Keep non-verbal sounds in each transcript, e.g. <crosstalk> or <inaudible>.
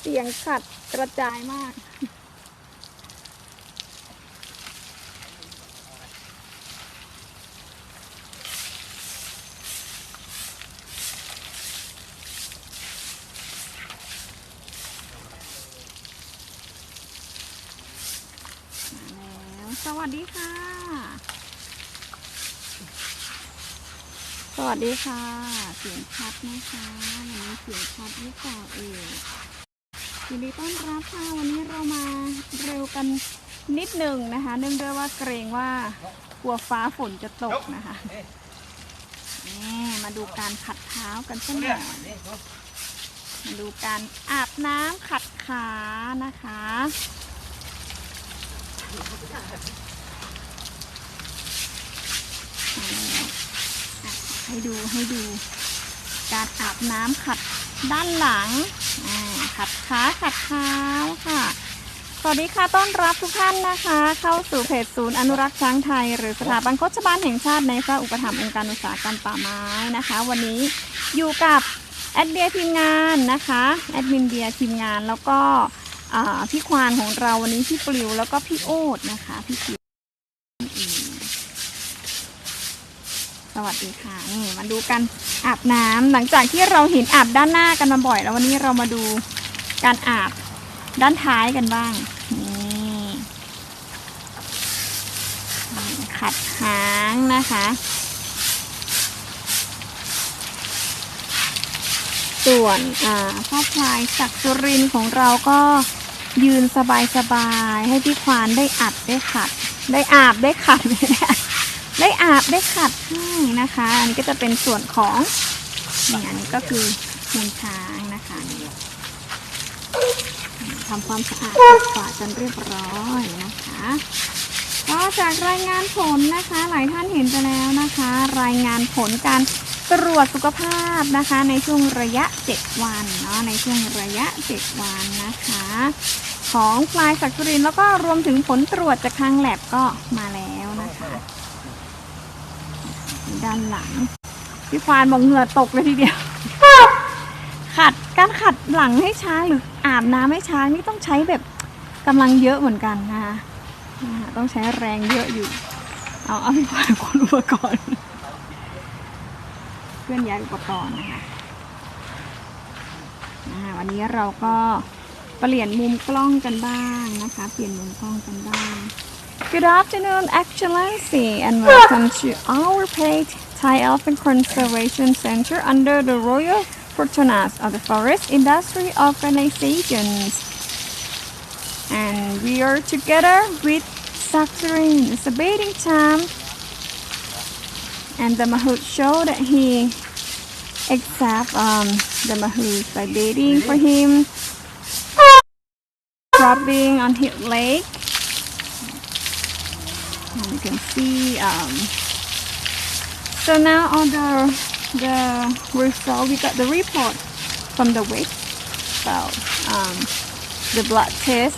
เสียงขัดกระจายมากแล้วสวัสดีค่ะ สวัสดีค่ะ เสียงชัดนะคะวันนี้เสียงชัดหรือเปล่าเอ่ย ยินดีต้อนรับค่ะวันนี้เรามาเร็วกันนิดหนึ่งนะคะ เนื่องด้วยว่าเกรงว่ากลัวฟ้าฝนจะตกนะคะนี่มาดูการขัดเท้ากันสักหน่อยมาดูการอาบน้ำขัดขานะคะ ให้ดูให้ดูการอาบน้ำขัด ด้านหลังขัดขาขัดเท้าค่ะ สวัสดีค่ะต้อนรับทุกท่านนะคะ เข้าสู่เพจศูนย์อนุรักษ์ช้างไทย หรือสถาบันโฆษบาลแห่งชาติในพระอุปถัมภ์องค์การอุตสาหกรรมป่าไม้นะคะ วันนี้อยู่กับแอดเบียทีมงานนะคะแอดมินเบียทีมงานแล้วก็พี่ควานของเราวันนี้พี่ปลิวแล้วก็พี่โอ๊ตนะคะพี่ปลิว วัสดีค่ะนี่มาดูกันอาบน้ำหลังจากที่เราเห็นอาบด้านหน้ากันมาบ่อย แล้ววันนี้เรามาดูการอาบด้านท้ายกันบ้างนี่ขัดหางนะคะส่วนอาพ่อพลายศักดิ์สุรินของเราก็ยืนสบายๆให้พี่ควานได้อัดได้ขัด ได้อาบได้ขัดได้ ได้อาบได้ขัดให้นะคะ อันนี้ก็จะเป็นส่วนของนี่อันนี้ก็คือมูลช้างนะคะทำความสะอาดปิดฝาจนเรียบร้อยนะคะ ก็จากรายงานผลนะคะ หลายท่านเห็นไปแล้วนะคะ รายงานผลการตรวจสุขภาพนะคะ ในช่วงระยะ 7 วันเนาะในช่วงระยะ 7 วันนะคะ ของพลายศักรินแล้วก็รวมถึงผลตรวจจากทางแลบก็มาแล้วนะคะ ด้านหลัง พี่ควานบอกเหงื่อตกเลยทีเดียว ขัดการขัดหลังให้ช้างหรืออาบน้ำให้ช้างนี่ต้องใช้แบบกำลังเยอะเหมือนกันนะคะต้องใช้แรงเยอะอยู่ เอาเอาพี่ควานคนอุปกรณ์เคลื่อนย้ายอุปกรณ์นะคะนะคะวันนี้เราก็เปลี่ยนมุมกล้องกันบ้างนะคะ เปลี่ยนมุมกล้องกันบ้าง Good afternoon, Excellency, and welcome to our page Thai Elephant Conservation Center under the Royal Fortunas of the Forest Industry Organizations. And we are together with Saksarin. It's a bathing time. And the Mahout show that he accept um, the Mahout by bathing for him, rubbing on his leg and you can see um, so now on the the result we got the report from the WIC about um, the blood test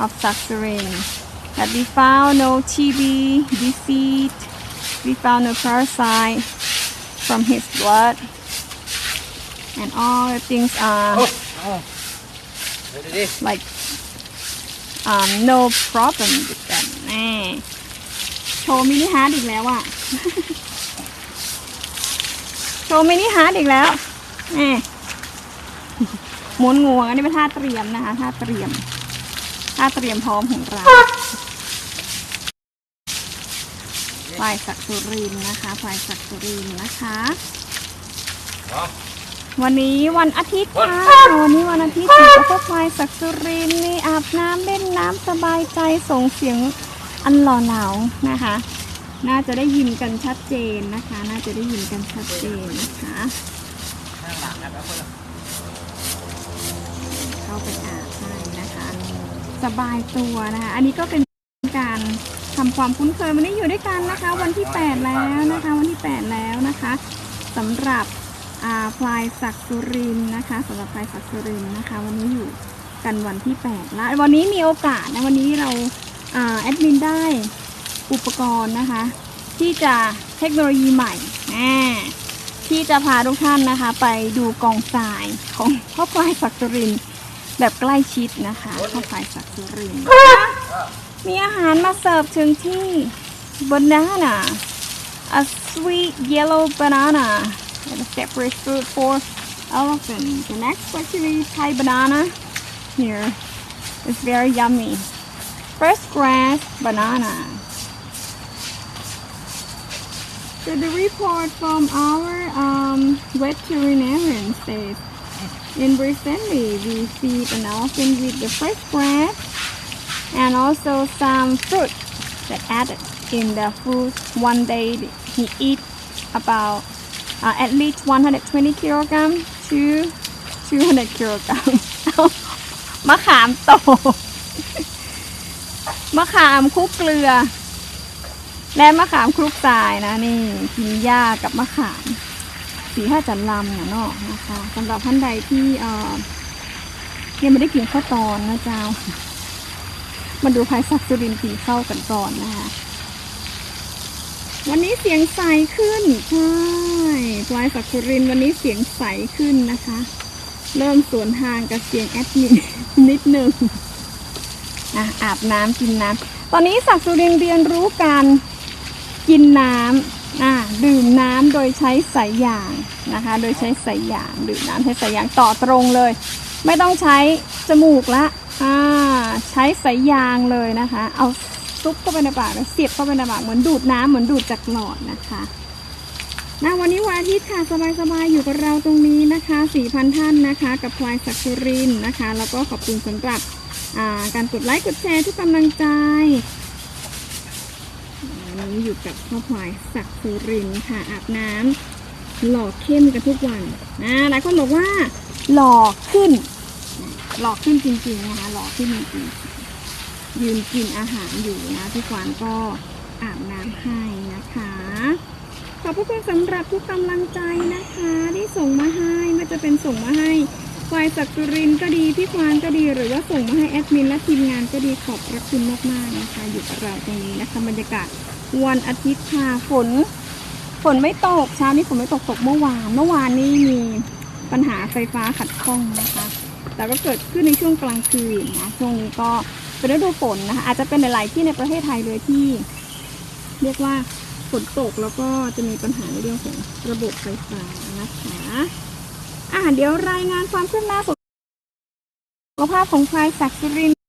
of suffering that we found no TB, defeat, we found no parasite from his blood and all the things are oh, oh. like um, no problem with them. Eh. โชว์มินิฮาร์ดอีกแล้วอะโชว์มินิฮาร์ดอีกแล้วแน่หมุนงวงอันนี้เป็นท่าเตรียมนะคะท่าเตรียมท่าเตรียมพร้อมของเราพลายศักดิ์สุรินทร์นะคะพลายศักดิ์สุรินทร์นะคะ วันนี้วันอาทิตย์ค่ะวันนี้วันอาทิตย์อยู่กับพ่อพลายศักดิ์สุรินทร์นี่อาบน้ำเล่นน้ำสบายใจส่งเสียง อันหล่อเหลานะคะ น่าจะได้ยินกันชัดเจนนะคะ น่าจะได้ยินกันชัดเจนนะคะเข้าไปอาบให้นะคะสบายตัวนะคะ อันนี้ก็เป็นการทำความคุ้นเคยวันนี้อยู่ด้วยกันนะคะ วันที่ 8 แล้วนะคะ วันที่ 8 แล้วนะคะสำหรับอ่าพลายศักดิ์สุรินนะคะสำหรับพลายศักดิ์สุรินนะคะ วันนี้อยู่กันวันที่ 8 แล้ววันนี้มีโอกาสนะวันนี้เรา แอดมินได้อุปกรณ์นะคะ ที่จะเทคโนโลยีใหม่อ่าที่จะพาทุกท่านนะคะ ไปดูกองทรายของพ่อพลายศักดิ์สุรินทร์แบบใกล้ชิดนะคะข้าวพายสักสุรินทร์มีอาหารมาเสิร์ฟถึงที่ banana a sweet yellow banana and a separate food for elephant the next actually Thai banana here is very yummy fresh grass banana so the report from our um, veterinarian says in recently we feed an elephant with the fresh grass and also some fruit that added in the food one day he eat about uh, at least 120 kilogram to 200 kilogram มะขามโต ม <laughs> ะขามคลุกเกลือ และมะขามคลุกทรายนะนี่กินหญ้ากับมะขาม สีห้าจันลำเนาะนะคะสำหรับท่านใดที่เออยังไม่ได้กินข้าวตอนนะเจ้า มาดูภายศักดิ์สุรินทร์กินข้ากันก่อนนะคะวันนี้เสียงใสขึ้นใช่พลายศักสุรินวันนี้เสียงใสขึ้นนะคะ เริ่มสวนทางกับเสียงแอดมินนิดนึง อะอาบน้ำกินน้ำตอนนี้ศักดิ์สุรินเรียนรู้การกินน้ำอะดื่มน้ำโดยใช้สายยางนะคะ โดยใช้สายยางดื่มน้ำใช้สายยางต่อตรงเลย ไม่ต้องใช้จมูกละอ่าใช้สายยางเลยนะคะ เอาซุปเข้าไปในปากแล้วเสียบเข้าไปในปากเหมือนดูดน้ำเหมือนดูดจากหลอดนะคะนะวันนี้วันอาทิตย์ค่ะสบายๆอยู่กับเราตรงนี้นะคะ 4,000 ท่านนะคะ กับพลายศักดิ์สุรินนะคะ แล้วก็ขอบคุณสำหรับ การกดไลค์กดแชร์ทุกกำลังใจวันนี้อยู่กับพ่อพลายศักดิ์สุรินค่ะอาบน้ำหล่อเข้มกันทุกวันนะหลายคนบอกว่า หล่อขึ้น หล่อขึ้นจริงๆนะคะหล่อขึ้นจริงๆยืนกินอาหารอยู่นะทุกวันก็อาบน้ำให้นะคะขอบพระคุณสำหรับทุกกำลังใจนะคะ ที่ส่งมาให้ไม่ว่าจะเป็นส่งมาให้ ควายศักสุรินก็ดีพี่ควานก็ดีหรือว่าส่งมาให้แอดมินและทีมงานก็ดีขอบพระคุณมากๆนะคะอยู่กับเราตรงนี้นะคะบรรยากาศวันอาทิตย์ค่ะฝน ฝนไม่ตกเช้านี้ฝนไม่ตกตกเมื่อวาน เมื่อวานนี้มีปัญหาไฟฟ้าขัดข้องนะคะ แต่ก็เกิดขึ้นในช่วงกลางคืนนะช่วงนี้ก็เป็นฤดูฝนนะคะอาจจะเป็นหลายๆที่ในประเทศไทยเลยที่ เรียกว่าฝนตกแล้วก็จะมีปัญหาในเรื่องของระบบไฟฟ้านะคะ อ่าเดี๋ยวรายงานความคืบหน้าสุขภาพของพลายศักดิ์สิริย์